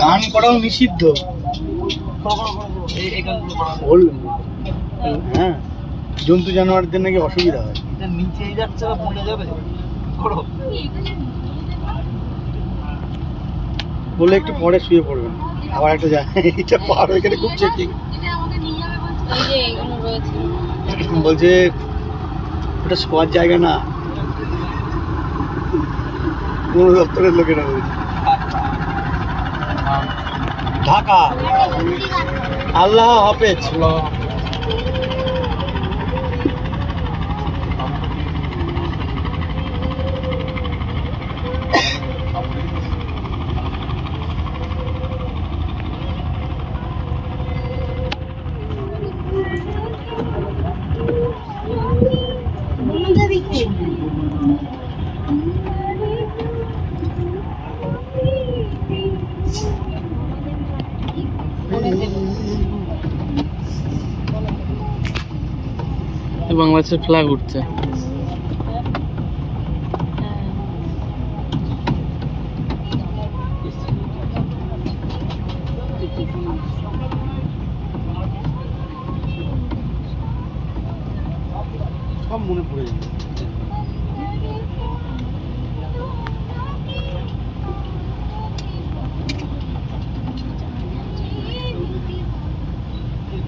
গান করাও নিষিদ্ধ। হ্যাঁ। জন্তু জানোয়ারদের নাকি অসুবিধা হয়। নিচেই যাচ্ছে বা পড়ে যাবে? বলে একটু পরে শুয়ে পড়বেন। আবার একটা যায় এটা পার এখানে খুব চেকিং বলছে ওটা শোয়ার জায়গা না। কোন দপ্তরের লোকেরা বলছে। ঢাকা। আল্লাহ হাফেজ। বাংলাদেশের ফ্ল্যাগ উঠছে। সব মনে পড়ে যাবে